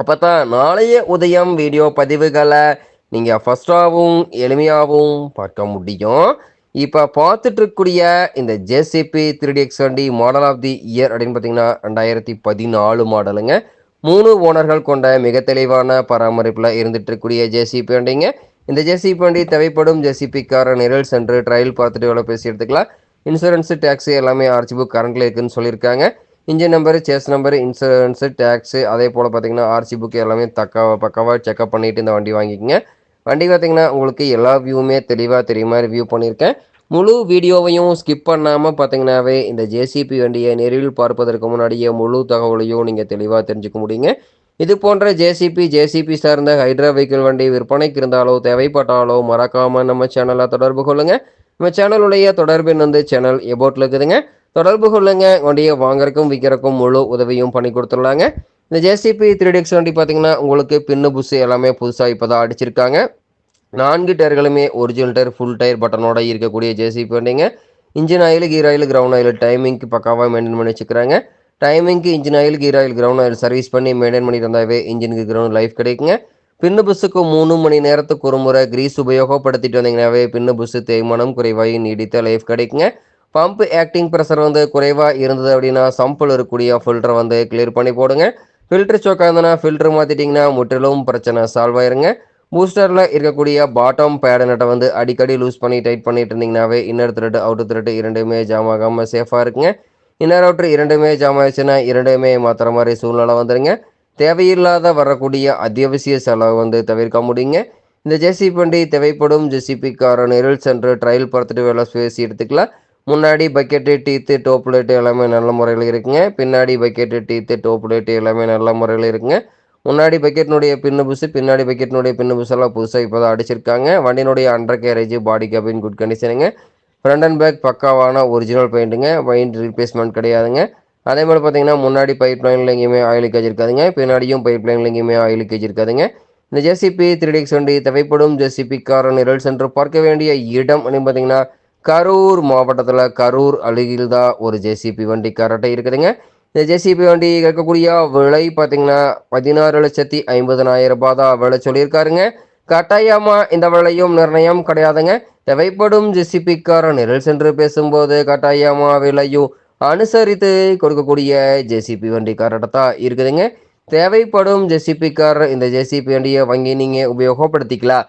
அப்போ தான் நாளைய உதயம் வீடியோ பதிவுகளை நீங்கள் ஃபஸ்ட்டாகவும் எளிமையாகவும் பார்க்க முடியும். இப்போ பார்த்துட்டு இருக்கக்கூடிய இந்த ஜேசிபி த்ரீ டி எக்ஸ் வண்டி மாடல் ஆஃப் தி இயர் அப்படின்னு பார்த்தீங்கன்னா ரெண்டாயிரத்தி பதினாலு மாடலுங்க மூணு ஓனர்கள் கொண்ட மிக தெளிவான பராமரிப்பில் இருந்துட்டு இருக்கக்கூடிய ஜேசிபி வண்டிங்க. இந்த ஜேசிபி வண்டி தேவைப்படும் ஜேசிபிக்கார நிரல் சென்று ட்ரையல் பார்த்துட்டு எவ்வளோ பேசி எடுத்துக்கலாம். இன்சூரன்ஸு டேக்ஸி எல்லாமே ஆர்ச்சி புக் கரண்ட்டில் இருக்குதுன்னு சொல்லியிருக்காங்க. Engine number chassis number insurance tax அதே போல் பார்த்தீங்கன்னா ஆர்சி புக் எல்லாமே தக்காவ பக்காவாக செக்அப் பண்ணிவிட்டு இந்த வண்டி வாங்கிக்கோங்க. வண்டி பார்த்தீங்கன்னா உங்களுக்கு எல்லா வியூவுமே தெளிவாக தெரியுமா ரிவ்யூ பண்ணியிருக்கேன் முழு வீடியோவையும் ஸ்கிப் பண்ணாமல் பார்த்தீங்கன்னாவே இந்த ஜேசிபி வண்டியை நேரில் பார்ப்பதற்கு முன்னாடியே முழு தகவலையும் நீங்கள் தெளிவாக தெரிஞ்சுக்க முடியுங்க. இது போன்ற ஜேசிபி ஜேசிபி சார்ந்த ஹைட்ரா வெஹிக்கிள் வண்டி விற்பனைக்கு இருந்தாலோ தேவைப்பட்டாலோ மறக்காமல் நம்ம சேனலை தொடர்பு கொள்ளுங்கள் நம்ம சேனலுடைய தொடர்பு வந்து சேனல் எபோட்டில் இருக்குதுங்க. தொடர்பு கொள்ளுங்க. வண்டியை வாங்குறக்கும் விற்கிறக்கும் முழு உதவியும் பண்ணி கொடுத்துடலாங்க. இந்த ஜேசிபி த்ரீ டிஎக்ஸ் வண்டி பார்த்தீங்கன்னா உங்களுக்கு பின்னு புஸ் எல்லாமே புதுசாக இப்போ தான் அடிச்சிருக்காங்க. நான்கு டயர்களுமே ஒரிஜினல் டயர் ஃபுல் டயர் பட்டனோட இருக்கக்கூடிய ஜேசிபி வண்டிங்க. Engine oil gear oil ground oil டைமிங்க்கு பக்காவாக மெயின்டைன் பண்ணி வச்சுக்கிறாங்க. டைமிங்க்கு engine oil gear oil ground oil service பண்ணி மெயின்டைன் பண்ணிட்டு தந்தாவே இன்ஜினுக்கு கிரவுண்ட் லைஃப் கிடைக்குங்க. பின்னு புஸ்ஸுக்கு மூணு மணி நேரத்துக்கு ஒரு முறை கிரீஸ் உபயோகப்படுத்திட்டு வந்தீங்கன்னாவே பின்னு புஸ்ஸு தேய்மானம் குறைவாகி நீடித்த லைஃப் கிடைக்குங்க. பம்ப் ஆக்டிங் ப்ரெஷர் வந்து குறைவாக இருந்தது அப்படின்னா சம்பிள் இருக்கக்கூடிய ஃபில்டரை வந்து கிளியர் பண்ணி போடுங்க. ஃபில்டர் சோக்காக இருந்ததுன்னா ஃபில்டர் மாற்றிட்டிங்கன்னா முற்றிலும் பிரச்சனை சால்வ் ஆயிருங்க. பூஸ்டரில் இருக்கக்கூடிய பாட்டம் பேடனட்டை நட்டை வந்து அடிக்கடி லூஸ் பண்ணி டைட் பண்ணிட்டு இருந்தீங்கன்னாவே இன்னர் த்ரெட்டு அவுட்டர் த்ரெட்டு இரண்டுமே ஜாம் ஆகாமல் சேஃபாக இருக்குங்க. இன்னர் அவுட்ரு இரண்டுமே ஜாம் ஆயிடுச்சுன்னா இரண்டுமே மாற்றுற மாதிரி சூழ்நிலை வந்துடுங்க தேவையில்லாத வரக்கூடிய அத்தியாவசிய செலவு வந்து தவிர்க்க முடியுங்க. இந்த ஜேசிபி வண்டி தேவைப்படும் ஜேசிபிக்கார நிரல் சென்று ட்ரையல் பார்த்துட்டு வேலை பேசி எடுத்துக்கலாம். முன்னாடி பக்கெட்டு டீத்து டோப் லைட்டு எல்லாமே நல்ல முறையில் இருக்குங்க. பின்னாடி பக்கெட்டு டீத்து டோப் லைட்டு எல்லாமே நல்ல முறையில் இருக்குங்க. முன்னாடி பக்கெட்டினுடைய பின்னு புஸ் பின்னாடி பக்கெட்டினுடைய பின்னு புஸ் எல்லாம் புதுசாக இப்போ தான் அடிச்சிருக்காங்க. வண்டியினுடைய under carriage body cabin good கண்டிஷனுங்க front and back பக்காவான ஒரிஜினல் பெயிண்ட்டுங்க பெயிண்ட் ரீப்ளேஸ்மெண்ட் கிடையாதுங்க. அதே மாதிரி பார்த்தீங்கன்னா முன்னாடி பைப் லைனில் எங்கேயுமே ஆயில் லீக்கேஜ் இருக்காதுங்க. பின்னாடியும் பைப் லைனில் எங்கேயுமே ஆயில் லீக்கேஜ் இருக்காதுங்க. இந்த ஜெசிபி த்ரீ டிஎக்ஸ் வண்டி தேவைப்படும். ஜெசிபி கார நிரல் சென்று பார்க்க வேண்டிய இடம் அப்படின்னு பார்த்தீங்கன்னா கரூர் மாவட்டத்தில் கரூர் அருகில் தான் ஒரு ஜேசிபி வண்டி கரெக்டாக இருக்குதுங்க. இந்த ஜேசிபி வண்டி கேட்கக்கூடிய விலை பார்த்தீங்கன்னா பதினாறு லட்சத்தி ஐம்பதனாயிரம் ரூபாய் தான் விலை சொல்லியிருக்காருங்க. கட்டாயமாக இந்த விலையும் நிர்ணயம் கிடையாதுங்க. தேவைப்படும் ஜேசிபிக்கார நிரல் சென்று பேசும்போது கட்டாயமாக விலையும் அனுசரித்து கொடுக்கக்கூடிய ஜேசிபி வண்டி கரெக்டாக தான் இருக்குதுங்க. தேவைப்படும் ஜெசிபிக்காரர் இந்த ஜேசிபி வண்டியை வாங்கி நீங்கள் உபயோகப்படுத்திக்கலாம்.